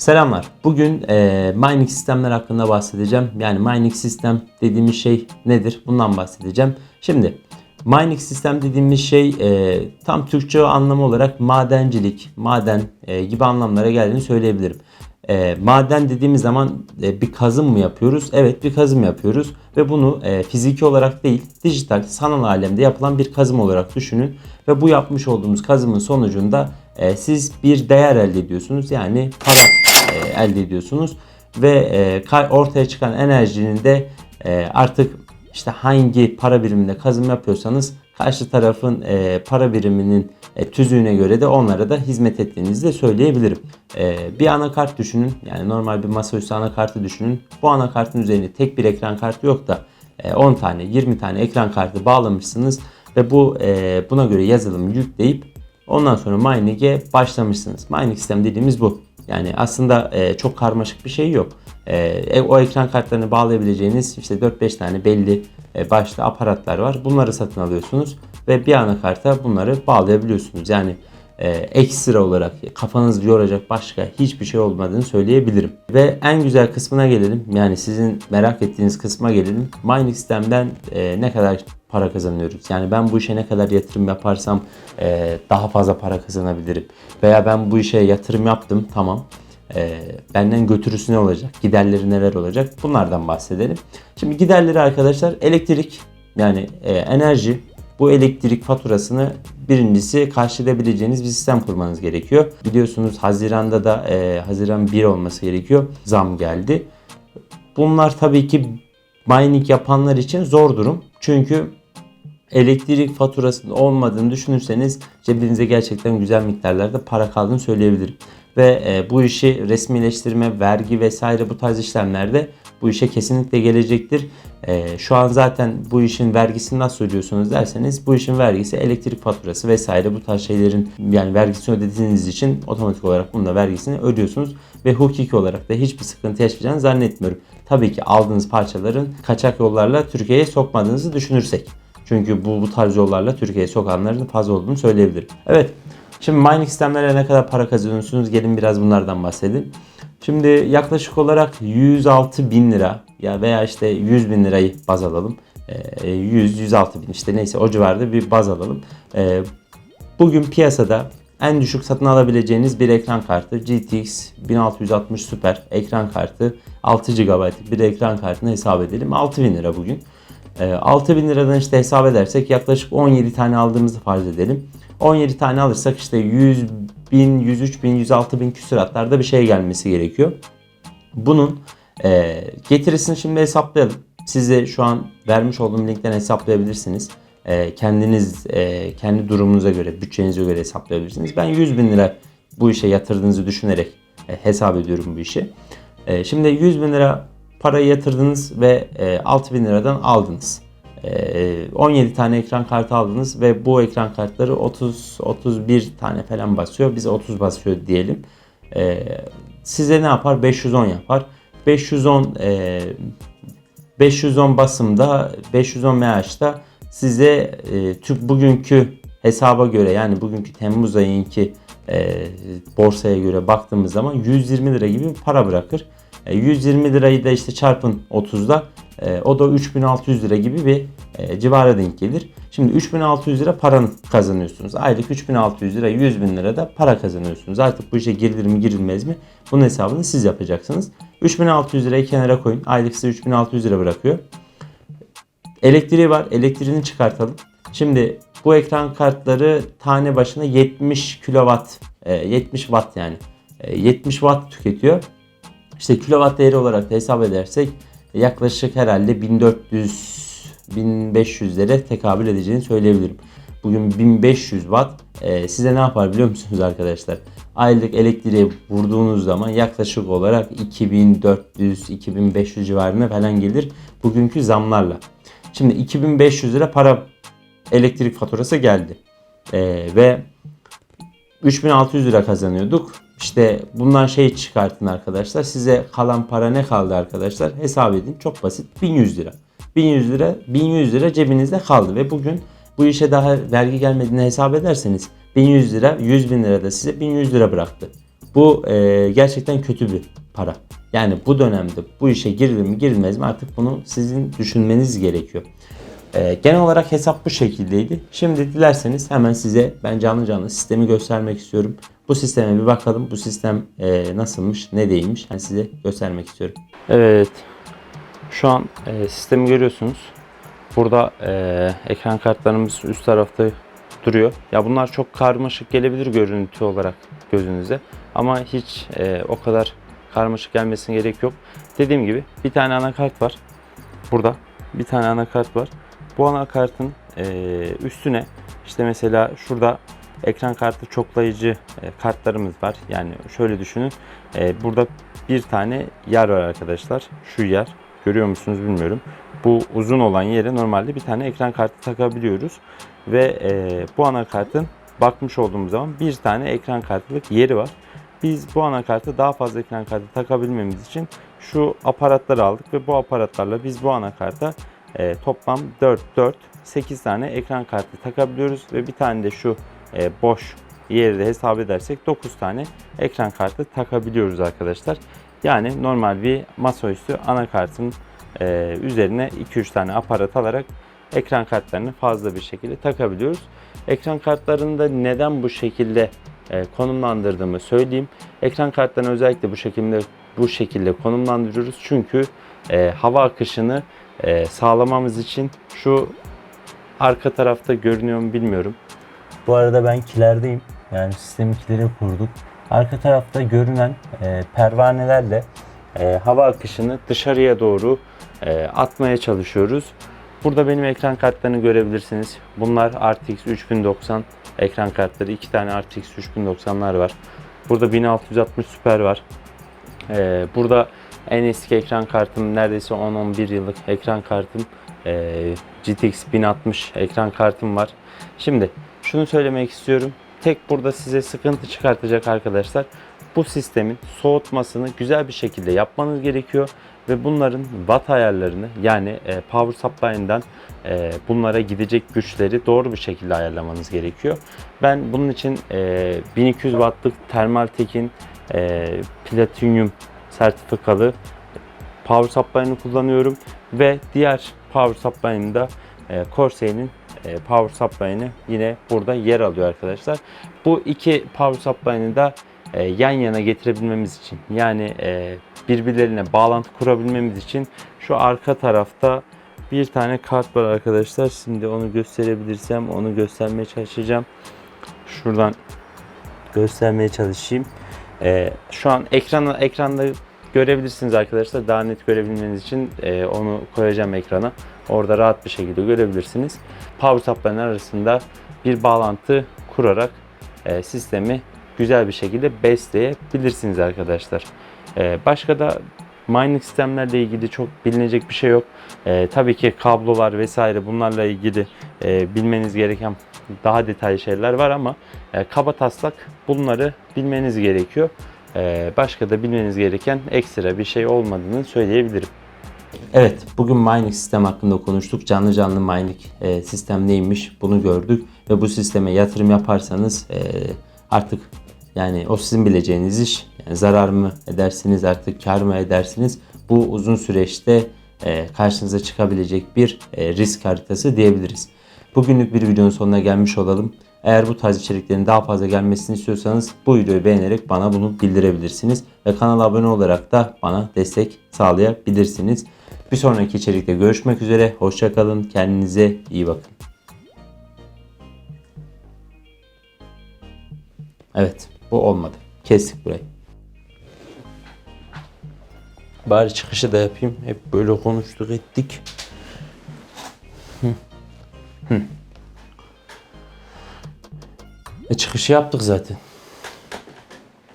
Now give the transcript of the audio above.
Selamlar. Bugün e, mining sistemler hakkında bahsedeceğim. Yani mining sistem dediğimiz şey nedir? Bundan bahsedeceğim. Şimdi mining sistem dediğimiz şey e, tam Türkçe anlamı olarak madencilik, maden e, gibi anlamlara geldiğini söyleyebilirim. E, maden dediğimiz zaman e, bir kazım mı yapıyoruz? Evet bir kazım yapıyoruz ve bunu e, fiziki olarak değil dijital sanal alemde yapılan bir kazım olarak düşünün ve bu yapmış olduğumuz kazımın sonucunda e, siz bir değer elde ediyorsunuz yani para elde ediyorsunuz ve e, ortaya çıkan enerjinin de e, artık işte hangi para biriminde kazım yapıyorsanız karşı tarafın e, para biriminin e, tüzüğüne göre de onlara da hizmet ettiğinizi de söyleyebilirim. E, bir anakart düşünün. Yani normal bir masaüstü anakartı düşünün. Bu anakartın üzerinde tek bir ekran kartı yok da e, 10 tane 20 tane ekran kartı bağlamışsınız ve bu e, buna göre yazılımı yükleyip ondan sonra mining'e başlamışsınız. Mining sistem dediğimiz bu. Yani aslında e, çok karmaşık bir şey yok. E, o ekran kartlarını bağlayabileceğiniz işte 4-5 tane belli e, başlı aparatlar var. Bunları satın alıyorsunuz ve bir anakarta bunları bağlayabiliyorsunuz. Yani e, ekstra olarak kafanızı yoracak başka hiçbir şey olmadığını söyleyebilirim. Ve en güzel kısmına gelelim. Yani sizin merak ettiğiniz kısma gelelim. Mining sistemden e, ne kadar para kazanıyoruz? Yani ben bu işe ne kadar yatırım yaparsam e, daha fazla para kazanabilirim. Veya ben bu işe yatırım yaptım tamam. E, benden götürüsü ne olacak? Giderleri neler olacak? Bunlardan bahsedelim. Şimdi giderleri arkadaşlar elektrik yani e, enerji bu elektrik faturasını birincisi karşılayabileceğiniz bir sistem kurmanız gerekiyor. Biliyorsunuz Haziran'da da e, Haziran 1 olması gerekiyor. Zam geldi. Bunlar tabii ki mining yapanlar için zor durum. Çünkü elektrik faturasının olmadığını düşünürseniz cebinize gerçekten güzel miktarlarda para kaldığını söyleyebilirim. Ve e, bu işi resmileştirme, vergi vesaire bu tarz işlemlerde bu işe kesinlikle gelecektir. E, şu an zaten bu işin vergisini nasıl ödüyorsunuz derseniz bu işin vergisi elektrik faturası vesaire bu tarz şeylerin yani vergisini ödediğiniz için otomatik olarak bunun da vergisini ödüyorsunuz ve hukuki olarak da hiçbir sıkıntı yaşayacağını zannetmiyorum. Tabii ki aldığınız parçaların kaçak yollarla Türkiye'ye sokmadığınızı düşünürsek. Çünkü bu, bu tarz yollarla Türkiye'ye sokanların fazla olduğunu söyleyebilirim. Evet. Şimdi mining sistemlere ne kadar para kazanıyorsunuz? Gelin biraz bunlardan bahsedin. Şimdi yaklaşık olarak 106 bin lira ya veya işte 100 bin lirayı baz alalım. 100-106 bin işte neyse o civarda bir baz alalım. Ee, Bugün piyasada en düşük satın alabileceğiniz bir ekran kartı GTX 1660 Super ekran kartı 6 GB bir ekran kartını hesap edelim. 6000 lira bugün. 6000 liradan işte hesap edersek yaklaşık 17 tane aldığımızı farz edelim. 17 tane alırsak işte 100 bin, 103 bin, 106 bin küsuratlarda bir şey gelmesi gerekiyor. Bunun e, getirisini şimdi hesaplayalım. Size şu an vermiş olduğum linkten hesaplayabilirsiniz. E, kendiniz e, kendi durumunuza göre, bütçenize göre hesaplayabilirsiniz. Ben 100 bin lira bu işe yatırdığınızı düşünerek e, hesap ediyorum bu işi. E, şimdi 100 bin lira parayı yatırdınız ve e, 6 bin liradan aldınız. E, 17 tane ekran kartı aldınız ve bu ekran kartları 30-31 tane falan basıyor. Biz 30 basıyor diyelim. E, size ne yapar? 510 yapar. 510 e, 510 basımda 510 MH'da size e, bugünkü hesaba göre yani bugünkü Temmuz ayınki e, borsaya göre baktığımız zaman 120 lira gibi para bırakır. E, 120 lirayı da işte çarpın 30'da e, o da 3600 lira gibi bir e, civara denk gelir. Şimdi 3600 lira paranı kazanıyorsunuz. Aylık 3600 lira 100 bin lira da para kazanıyorsunuz. Artık bu işe girilir mi girilmez mi bunun hesabını siz yapacaksınız. 3600 lirayı kenara koyun. Aylık size 3600 lira bırakıyor. Elektriği var. Elektriğini çıkartalım. Şimdi bu ekran kartları tane başına 70 kW, 70 watt yani. 70 watt tüketiyor. İşte kilowatt değeri olarak da hesap edersek yaklaşık herhalde 1400 1500'lere tekabül edeceğini söyleyebilirim. Bugün 1500 watt e, size ne yapar biliyor musunuz arkadaşlar? Aylık elektriğe vurduğunuz zaman yaklaşık olarak 2400-2500 civarına falan gelir bugünkü zamlarla. Şimdi 2500 lira para elektrik faturası geldi. E, ve 3600 lira kazanıyorduk. İşte bundan şey çıkartın arkadaşlar. Size kalan para ne kaldı arkadaşlar? Hesap edin. Çok basit. 1100 lira. 1100 lira 1100 lira cebinizde kaldı ve bugün bu işe daha vergi gelmediğini hesap ederseniz 1100 lira 100 bin lira da size 1100 lira bıraktı. Bu e, gerçekten kötü bir para. Yani bu dönemde bu işe girilir mi girilmez mi artık bunu sizin düşünmeniz gerekiyor. E, genel olarak hesap bu şekildeydi. Şimdi dilerseniz hemen size ben canlı canlı sistemi göstermek istiyorum. Bu sisteme bir bakalım. Bu sistem e, nasılmış, ne değilmiş. Yani size göstermek istiyorum. Evet. Şu an e, sistemi görüyorsunuz. Burada e, ekran kartlarımız üst tarafta duruyor. Ya bunlar çok karmaşık gelebilir görüntü olarak gözünüze. Ama hiç e, o kadar karmaşık gelmesine gerek yok. Dediğim gibi bir tane anakart var. Burada bir tane anakart var. Bu anakartın e, üstüne işte mesela şurada ekran kartı çoklayıcı e, kartlarımız var. Yani şöyle düşünün. E, burada bir tane yer var arkadaşlar. Şu yer. Görüyor musunuz bilmiyorum. Bu uzun olan yere normalde bir tane ekran kartı takabiliyoruz. Ve e, bu anakartın bakmış olduğumuz zaman bir tane ekran kartlık yeri var. Biz bu anakartı daha fazla ekran kartı takabilmemiz için şu aparatları aldık ve bu aparatlarla biz bu anakarta e, toplam 4 4 8 tane ekran kartı takabiliyoruz ve bir tane de şu e, boş yeri de hesap edersek 9 tane ekran kartı takabiliyoruz arkadaşlar. Yani normal bir masaüstü anakartın e, üzerine 2-3 tane aparat alarak ekran kartlarını fazla bir şekilde takabiliyoruz. Ekran kartlarında neden bu şekilde e, konumlandırdığımı söyleyeyim. Ekran kartlarını özellikle bu şekilde bu şekilde konumlandırıyoruz çünkü e, hava akışını e, sağlamamız için şu arka tarafta görünüyor mu bilmiyorum. Bu arada ben kilerdeyim. Yani sistemi kilere kurduk. Arka tarafta görünen e, pervanelerle e, hava akışını dışarıya doğru e, atmaya çalışıyoruz. Burada benim ekran kartlarını görebilirsiniz. Bunlar RTX 3090 ekran kartları. iki tane RTX 3090'lar var. Burada 1660 Super var. E, burada en eski ekran kartım neredeyse 10-11 yıllık ekran kartım. E, GTX 1060 ekran kartım var. Şimdi şunu söylemek istiyorum. Tek burada size sıkıntı çıkartacak arkadaşlar. Bu sistemin soğutmasını güzel bir şekilde yapmanız gerekiyor ve bunların watt ayarlarını yani e, power supply'ından e, bunlara gidecek güçleri doğru bir şekilde ayarlamanız gerekiyor. Ben bunun için e, 1200 wattlık Thermaltake'in e, platinyum sertifikalı power supply'ını kullanıyorum ve diğer power supply'ım da e, Corsair'in e, power supply'ını yine burada yer alıyor arkadaşlar. Bu iki power supply'ını da e, yan yana getirebilmemiz için yani e, birbirlerine bağlantı kurabilmemiz için şu arka tarafta bir tane kart var arkadaşlar. Şimdi onu gösterebilirsem onu göstermeye çalışacağım. Şuradan göstermeye çalışayım. E, şu an ekrana ekranda görebilirsiniz arkadaşlar. Daha net görebilmeniz için e, onu koyacağım ekrana. Orada rahat bir şekilde görebilirsiniz. Power supply'ın arasında bir bağlantı kurarak e, sistemi güzel bir şekilde besleyebilirsiniz arkadaşlar. E, başka da mining sistemlerle ilgili çok bilinecek bir şey yok. E, tabii ki kablolar vesaire bunlarla ilgili e, bilmeniz gereken daha detaylı şeyler var ama e, kaba taslak bunları bilmeniz gerekiyor. E, başka da bilmeniz gereken ekstra bir şey olmadığını söyleyebilirim. Evet, bugün mining sistem hakkında konuştuk. Canlı canlı mining e, sistem neymiş bunu gördük ve bu sisteme yatırım yaparsanız e, artık yani o sizin bileceğiniz iş. Yani zarar mı edersiniz artık kar mı edersiniz? Bu uzun süreçte e, karşınıza çıkabilecek bir e, risk haritası diyebiliriz. Bugünlük bir videonun sonuna gelmiş olalım. Eğer bu tarz içeriklerin daha fazla gelmesini istiyorsanız bu videoyu beğenerek bana bunu bildirebilirsiniz. Ve kanala abone olarak da bana destek sağlayabilirsiniz. Bir sonraki içerikte görüşmek üzere. Hoşçakalın. Kendinize iyi bakın. Evet bu olmadı. Kestik burayı. Bari çıkışı da yapayım. Hep böyle konuştuk ettik. Hı. Hı. E çıkışı yaptık zaten.